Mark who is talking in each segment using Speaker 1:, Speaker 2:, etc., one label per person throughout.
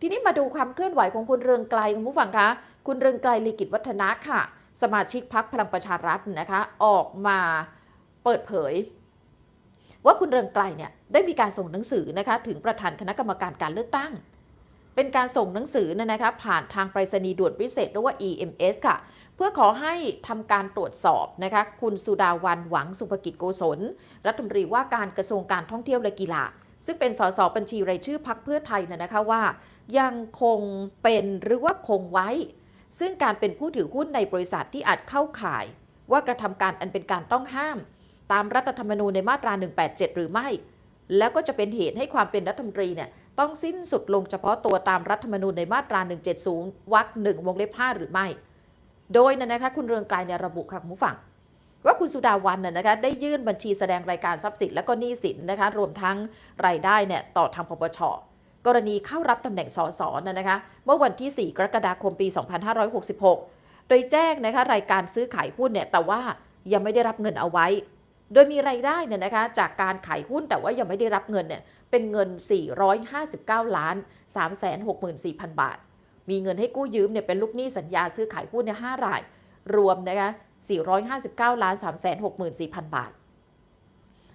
Speaker 1: ทีนี้มาดูความเคลื่อนไหวของคุณเรืองไกลคุณผู้ฟังคะ คุณเรืองไกลลีกิจวัฒนะค่ะ สมาชิกพักพลังประชารัฐนะคะ ออกมาเปิดเผย ว่าคุณเรืองไกลเนี่ยได้มีการส่งหนังสือนะคะถึงประธานคณะกรรมการการเลือกตั้ง เป็นการส่งหนังสือเนยนะคะผ่านทางไปรษณีย์ด่วนพิเศษหรือว่า EMS ค่ะ เพื่อขอให้ทำการตรวจสอบนะคะคุณสุดาวันหวังสุภกิจโกศลรัฐมนตรีว่าการกระทรวงการท่องเที่ยวและกีฬา ซึ่งเป็นสสบัญชีรายชื่อพักเพื่อไทยนะนะคะว่า ยังคงเป็นหรือว่าคงไว้ ซึ่งการเป็นผู้ถือหุ้นในบริษัทที่อาจเข้าข่าย ว่ากระทำการอันเป็นการต้องห้าม ตามรัฐธรรมนูญในมาตรา 187 หรือไม่ แล้วก็จะเป็นเหตุให้ความเป็นรัฐมนตรีเนี่ยต้องสิ้นสุดลงเฉพาะตัวตามรัฐธรรมนูญในมาตรา 170วรรคหนึ่งวงเล็บ5หรือไม่ โดยนะนะคะคุณเรืองไกลเนี่ยระบุค่ะคุณผู้ฟัง ว่าคุณสุดาวันน่ะนะคะได้ยื่นบัญชีแสดงรายการทรัพย์สินและก็หนี้สินนะคะรวมทั้งรายได้เนี่ยต่อทางปปชกรณีเข้ารับตำแหน่งสสนะนะคะเมื่อวันที่ 4 กรกฎาคมปี 2566 โดยแจ้งนะคะรายการซื้อขายหุ้นเนี่ยแต่ว่ายังไม่ได้รับเงินเอาไว้ โดยมีรายได้เนี่ยนะคะจากการขายหุ้นแต่ว่ายังไม่ได้รับเงินเนี่ยเป็นเงิน 459 ล้าน 364,000 บาท มีเงินให้กู้ยืมเนี่ยเป็นลูกหนี้สัญญาซื้อขายหุ้นเนี่ย5ราย รวมนะคะ 459ล้าน364,000 บาท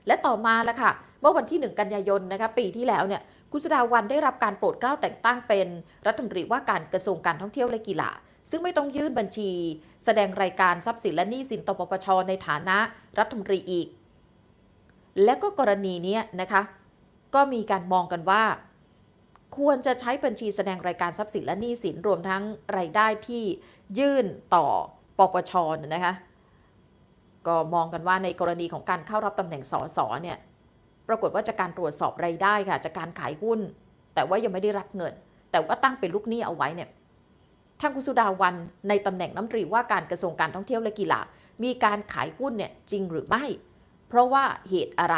Speaker 1: และต่อมาล้วค่ะ เมื่อวันที่ 1 กันยายนนะคะปีที่แล้วเนี่ยคุณสดาวันได้รับการโปรดเกล้าแต่งตั้งเป็นรัฐมนตรีว่าการกระทรวงการท่องเที่ยวและกีฬาซึ่งไม่ต้องยื่นบัญชี แสดงรายการทรัพย์สินและหนี้สินต่อปปชในฐานะรัฐมนตรีอีก และก็กรณีนี้นะคะ ก็มีการมองกันว่า ควรจะใช้บัญชีแสดงรายการทรัพย์สินและหนี้สินรวมทั้งรายได้ที่ยื่นต่อ ปปชนะนะคะก็มองกันว่าในกรณีของการเข้ารับตำแหน่งสสเนี่ยปรากฏว่าจากการตรวจสอบรายได้ค่ะจากการขายหุ้น แต่ว่ายังไม่ได้รับเงิน แต่ว่าตั้งเป็นลูกหนี้เอาไว้เนี่ยทางคุสุดาวันในตำแหน่งน้ำตรีว่าการกระทรวงการท่องเที่ยวและกีฬามีการขายหุ้นเนี่ยจริงหรือไม่ เพราะว่าเหตุอะไร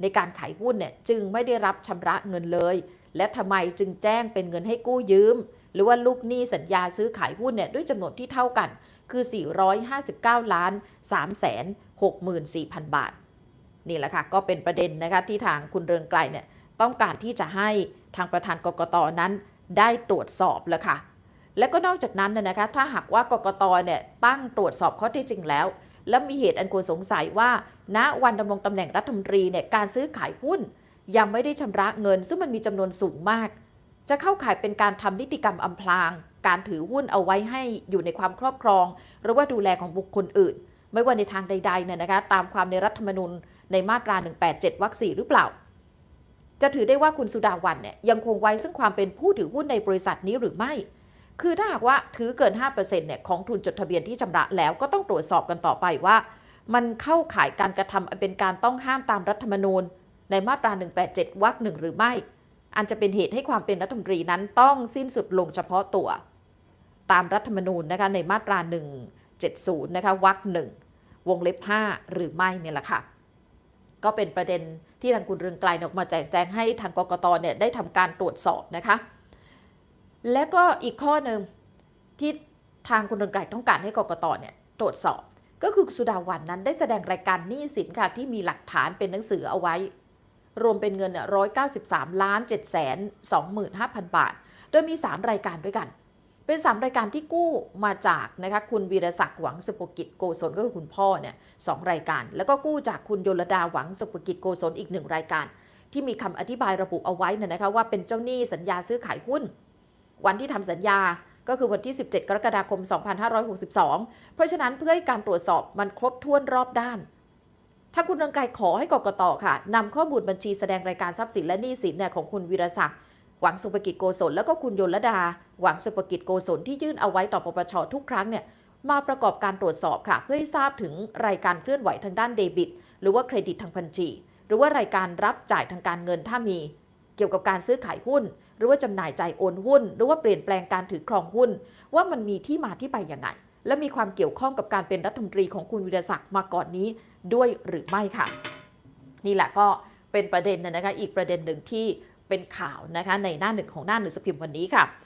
Speaker 1: ในการขายหุ้นเนี่ยจึงไม่ได้รับชำระเงินเลย และทำไมจึงแจ้งเป็นเงินให้กู้ยืม หรือว่าลูกหนี้สัญญาซื้อขายหุ้นเนี่ยด้วยจำนวนที่เท่ากัน คือ 459 ล้าน3แสน64,000 บาท นี่แหละค่ะ ก็เป็นประเด็นนะคะที่ทางคุณเรืองไกลเนี่ยต้องการที่จะให้ทางประธานกกตนั้นได้ตรวจสอบแล้วค่ะ และก็นอกจากนั้นนะคะถ้าหากว่ากกตเนี่ยตั้งตรวจสอบข้อเท็จจริงแล้ว แล้วมีเหตุอันควรสงสัยว่า ณวันดำรงตำแหน่งรัฐมนตรีเนี่ยการซื้อขายหุ้น ยังไม่ได้ชำระเงิน ซึ่งมันมีจำนวนสูงมาก จะเข้าข่ายเป็นการทำนิติกรรมอำพราง การถือหุ้นเอาไว้ให้อยู่ในความครอบครอง หรือว่าดูแลของบุคคลอื่น ไม่ว่าในทางใดๆเนี่ยนะคะตามความในรัฐธรรมนูญในมาตรา 187 วรรค4หรือเปล่า จะถือได้ว่าคุณสุดาวันเนี่ยยังคงไว้ซึ่งความเป็นผู้ถือหุ้นในบริษัทนี้หรือไม่ คือถ้าหากว่าถือเกิน 5%เนี่ยของทุนจดทะเบียนที่ชำระแล้วก็ต้องตรวจสอบกันต่อไปว่า มันเข้าข่ายการกระทำเป็นการต้องห้ามตามรัฐธรรมนูญ ในมาตรา 187 วรรคหนึ่งหรือไม่อันจะเป็นเหตุให้ความเป็นรัฐมนตรีนั้นต้องสิ้นสุดลงเฉพาะตัว ตามรัฐธรรมนูญนะคะในมาตรา 170 นะคะวรรคหนึ่งวงเล็บ 5 หรือไม่เนี่ยแหละค่ะ ก็เป็นประเด็นที่ทางคุณเรืองไกลออกมาแจกแจงให้ทางกกตเนี่ยได้ทำการตรวจสอบนะคะ และก็อีกข้อหนึ่งที่ทางคุณเรืองไกลต้องการให้กกตเนี่ยตรวจสอบ ก็คือสุดาวันนั้นได้แสดงรายการหนี้สินค่ะที่มีหลักฐานเป็นหนังสือเอาไว้ รวมเป็นเงินเนี่ย193ล้าน7แสน25,000 บาท โดยมี 3 รายการด้วยกัน เป็น 3 รายการที่กู้มาจากนะคะคุณวีรศักดิ์หวังสุภกิจโกศลก็คือคุณพ่อเนี่ยสองรายการ แล้วก็กู้จากคุณโยลดาหวังสุภกิจโกศลอีกหนึ่งรายการ ที่มีคำอธิบายระบุเอาไว้น่ยนะคะว่าเป็นเจ้าหนี้สัญญาซื้อขายหุ้น วันที่ทำสัญญาก็คือวันที่ 17 กรกฎาคม 2562 เพราะฉะนั้นเพื่อให้การตรวจสอบมันครบถ้วนรอบด้าน ถ้าคุณรังไกรขอให้กกตค่ะนำข้อมูลบัญชีแสดงรายการทรัพย์สินและหนี้สินเนี่ยของคุณวีรศักดิ์ หวังสุภกิจโกศลแล้วก็คุณยลดา หวังสุภกิจโกศลที่ยื่นเอาไว้ต่อปปชทุกครั้งเนี่ยมาประกอบการตรวจสอบค่ะ เพื่อให้ทราบถึงรายการเคลื่อนไหวทางด้านเดบิต หรือว่าเครดิตทางบัญชี หรือว่ารายการรับจ่ายทางการเงินถ้ามี เกี่ยวกับการซื้อขายหุ้น หรือว่าจำหน่ายจ่ายโอนหุ้น หรือว่าเปลี่ยนแปลงการถือครองหุ้น ว่ามันมีที่มาที่ไปยังไง และมีความเกี่ยวข้องกับการเป็นรัฐมนตรีของคุณวิรศักดิ์มาก่อนนี้ด้วยหรือไม่ค่ะ นี่แหละก็เป็นประเด็นนะคะอีกประเด็นหนึ่งที่ เป็นข่าวนะคะในหน้าหนึ่งของหน้าหนึ่งสพิมพ์วันนี้ค่ะ